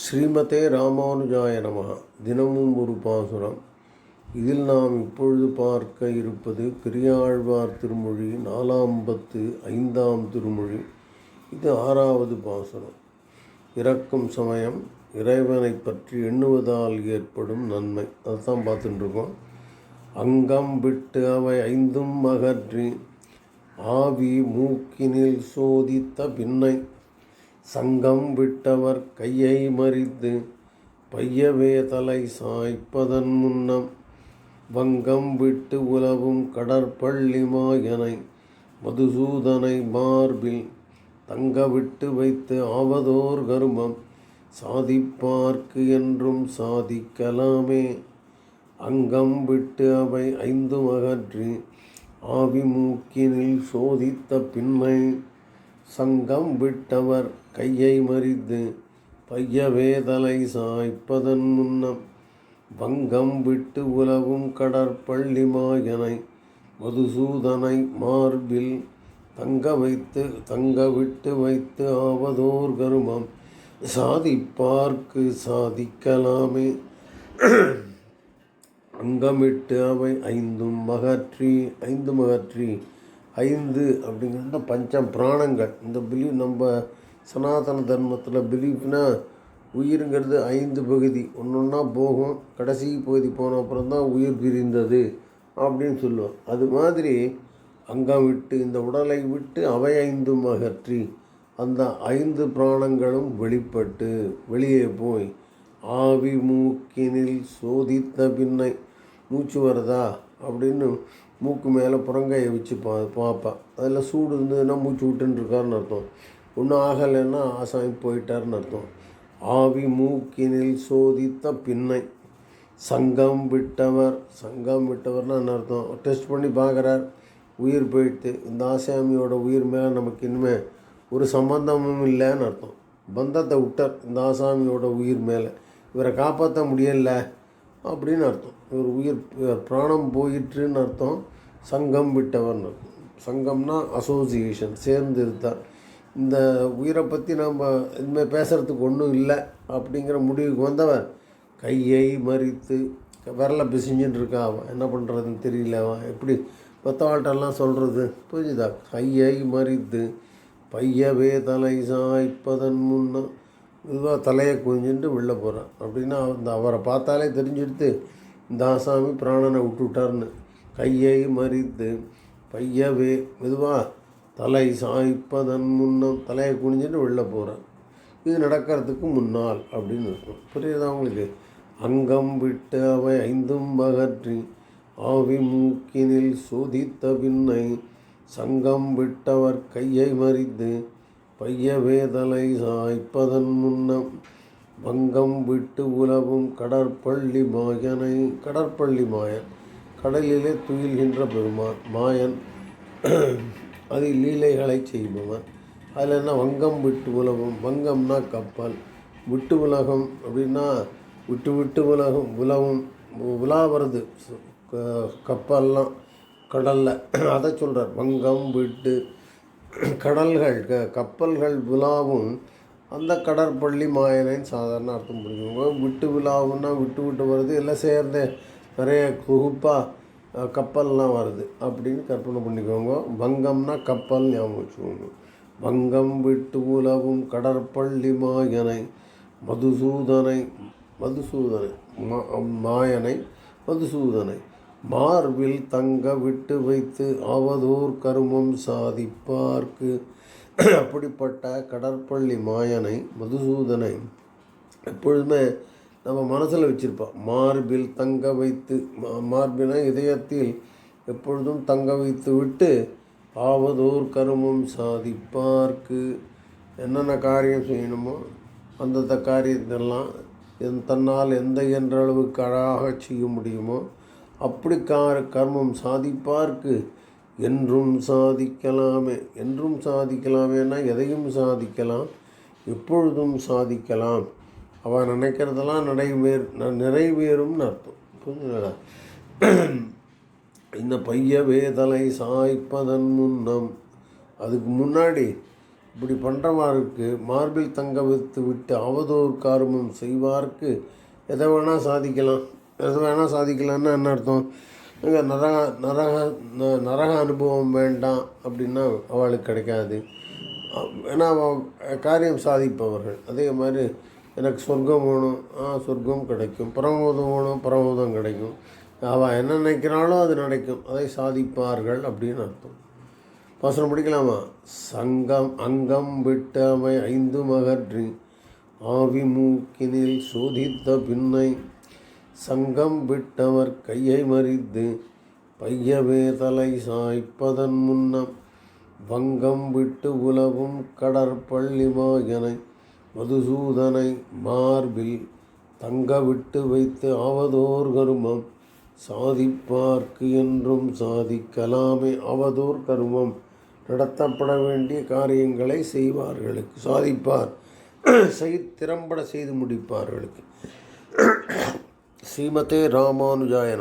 ஸ்ரீமதே ராமானுஜாய நமः. தினமும் ஒரு பாசுரம். இதில் நாம் இப்பொழுது பார்க்க இருப்பது பெரியாழ்வார் திருமொழி நாலாம் பத்து ஐந்தாம் திருமொழி. இது ஆறாவது பாசுரம். இறக்கும் சமயம் இறைவனை பற்றி எண்ணுவதால் ஏற்படும் நன்மை. அதைத்தான் பார்த்துட்டு இருக்கோம். அங்கம் விட்டு அவை ஐந்தும் அகற்றி ஆவி மூக்கினில் சோதித்த பின்னை. சங்கம் விட்டவர் கையை மறித்து பையவே தலை சாய்ப்பதன் முன்னம் வங்கம் விட்டு உலவும் கடற்பள்ளி மாயனை மதுசூதனை மார்பில் தங்க விட்டு வைத்து ஆவதோர் கருமம் சாதிப்பார்க்கு என்றும் சாதிக்கலாமே. அங்கம் விட்டு அவை ஐந்து அகற்றி ஆவி மூக்கினில் சோதித்த பின்னை சங்கம் விட்டவர் கையை மறித்து பையவேதலை சாய்ப்பதன் முன்னம் வங்கம் விட்டு உலவும் கடற்பள்ளி மாயனை மதுசூதனை மார்பில் தங்க வைத்து தங்க விட்டு வைத்து ஆவதோர் கருமம். சாதிப்பார்க்கு சாதிக்கலாமே. அங்கமிட்டு அவை ஐந்தும் மகற்றி ஐந்து மகற்றி ஐந்து அப்படிங்கிறது பஞ்சம் பிராணங்கள். இந்த பிலீவ் நம்ம சனாதன தர்மத்தில் பிலீஃப்னா உயிருங்கிறது ஐந்து பகுதி. ஒன்று ஒன்றா போகும். கடைசி பகுதி போன அப்புறம் தான் உயிர் பிரிந்தது அப்படின்னு சொல்லுவோம். அது மாதிரி அங்கம் விட்டு இந்த உடலை விட்டு அவை ஐந்தும் அகற்றி அந்த ஐந்து பிராணங்களும் வெளிப்பட்டு வெளியே போய் ஆவி மூக்கினில் சோதித்த பின்னை மூச்சு வருதா அப்படின்னு மூக்கு மேலே புறங்கையை வச்சு பா பார்ப்பேன். அதில் சூடு இருந்ததுன்னா மூச்சு விட்டுருக்காருன்னு அர்த்தம். ஒன்றும் ஆகலைன்னா ஆசாமி போயிட்டாருன்னு அர்த்தம். ஆவி மூக்கினில் சோதித்த பின்னை. சங்கம் விட்டவர். சங்கம் விட்டவர்னா என்ன அர்த்தம்? டெஸ்ட் பண்ணி பார்க்குறார். உயிர் போயிட்டு இந்த ஆசாமியோட உயிர் மேலே நமக்கு இனிமேல் ஒரு சம்பந்தமும் இல்லைன்னு அர்த்தம். பந்தத்தை விட்டார். இந்த ஆசாமியோட உயிர் மேலே. இவரை காப்பாற்ற முடியல அப்படின்னு அர்த்தம். இவர் உயிர் இவர் பிராணம் போயிட்டுன்னு அர்த்தம். சங்கம் விட்டவர்னு சங்கம்னா அசோசியேஷன் சேர்ந்து இருந்தார் இந்த உயிரை பற்றி நம்ம இனிமேல் பேசுகிறதுக்கு ஒன்றும் இல்லை அப்படிங்கிற முடிவுக்கு வந்தவன் கையை மறித்து விரலை பிசிஞ்சுன்னு இருக்கான் அவன். என்ன பண்ணுறதுன்னு தெரியல அவன். எப்படி மற்றவாழ்கிட்டெல்லாம் சொல்கிறது புரிஞ்சுதா? கையை மறித்து பையவே தலை சாய்ப்பதன் முன்ன இதுவாக தலையை குஞ்சுட்டு வெளில போகிறான் அப்படின்னா அந்த அவரை பார்த்தாலே தெரிஞ்சுடுத்து இந்த ஆசாமி பிராணனை விட்டு விட்டார்னு கையை மறித்து பையவே மெதுவாக தலை சாய்ப்பதன் முன்னம் தலையை குனிஞ்சுட்டு வெளில போகிறேன் இது நடக்கிறதுக்கு முன்னால் அப்படின்னு இருக்கும். புரியுதா உங்களுக்கு? அங்கம் விட்டு அவை ஐந்தும் பகற்றி ஆவி மூக்கினில் சோதித்த பின்னை சங்கம் விட்டவர் கையை மறித்து பையவே தலை சாய்ப்பதன் முன்னம் வங்கம் விட்டு உலவும் கடற்பள்ளி மாயனை கடற்பள்ளி மாயன். கடலிலே துயில்கின்ற பெருமான் மாயன். அதில் லீலைகளை செய்பவன். அதில் என்ன? வங்கம் விட்டு உலகம் வங்கம்னா கப்பல். விட்டு உலகம் அப்படின்னா விட்டு விட்டு உலகம். உலகம் உலா வருது. க- கப்பல்லாம் கடலில். அதை சொல்கிறார் வங்கம் விட்டு கடல்கள். க கப்பல்கள் விழாவும் அந்த கடற்பள்ளி மாயனைன்னு சாதாரண அர்த்தம் புரிஞ்சுக்கோங்க. விட்டு விழாவுன்னா விட்டு விட்டு வருது. எல்லாம் சேர்ந்து நிறைய குகுப்பாக கப்பல்லாம் வருது. அப்படின்னு கற்பனை பண்ணிக்கோங்க. வங்கம்னா கப்பல் ஞாபகம் வச்சுக்கோங்க. வங்கம் விட்டு உலவும் கடற்பள்ளி மாயனை மதுசூதனை மதுசூதனை மா- மாயனை மதுசூதனை. மார்பில் தங்க விட்டு வைத்து அவதூர் கருமம் சாதிப்பார்க்கு. அப்படிப்பட்ட கடற்பள்ளி மாயனை மதுசூதனை எப்பொழுதுமே நம்ம மனசில் வச்சுருப்போம். மார்பில் தங்க வைத்து மா- இதயத்தில் எப்பொழுதும் தங்க வைத்து விட்டு ஆவதோர் கருமம் சாதிப்பார்க்கு. என்னென்ன காரியம் செய்யணுமோ அந்தந்த காரியத்தெல்லாம் என் தன்னால் எந்த என்ற அளவுக்கு அழகாக செய்ய முடியுமோ அப்படி கார கர்மம் சாதிப்பார்க்கு. என்றும் சாதிக்கலாமே. என்றும் சாதிக்கலாமேனா எதையும் சாதிக்கலாம். எப்பொழுதும் சாதிக்கலாம். அவள் நினைக்கிறதெல்லாம் நடைபெற நிறைவேறும்னு அர்த்தம். புரிஞ்சுங்களா இந்த பைய வேதலை சாய்ப்பதன் முன்னம் அதுக்கு முன்னாடி இப்படி பண்ணுறவாருக்கு மார்பில் தங்க வைத்து விட்டு அவதூறு காரணம் செய்வார்க்கு எதை வேணால் சாதிக்கலாம். எதை வேணால் சாதிக்கலான்னா என்ன அர்த்தம்? இங்கே நரக நரக நரக அனுபவம் வேண்டாம் அப்படின்னா அவளுக்கு கிடைக்காது. ஏன்னா அவள் காரியம் சாதிப்பவர்கள். அதே மாதிரி எனக்கு சொர்க்கம் வேணும். ஆ சொர்க்கம் கிடைக்கும். பரமோதம் வேணும் பரமோதம் கிடைக்கும். அவள் என்ன நினைக்கிறாளோ அது நடக்கும். அதை சாதிப்பார்கள் அப்படின்னு அர்த்தம். பாசனம் படிக்கலாமா? சங்கம் அங்கம் விட்டமை ஐந்து மகற்றி ஆவி மூக்கினில் சோதித்த பின்னை சங்கம் விட்டவர் கையை மறித்து பையவே தலை சாய்ப்பதன் முன்னம் வங்கம் விட்டு உலவும் கடற்பள்ளி மாயனை மதுசூதனை மார்பில் தங்க விட்டு வைத்து அவதோர் கருமம். சாதிப்பார்க்கு என்றும் சாதிக்கலாமே அவதோர் கருமம். நடத்தப்பட வேண்டிய காரியங்களை செய்வார்களுக்கு. சாதிப்பார். செய் திறம்பட செய்து முடிப்பார்களுக்கு. ஸ்ரீமதே ராமானுஜாய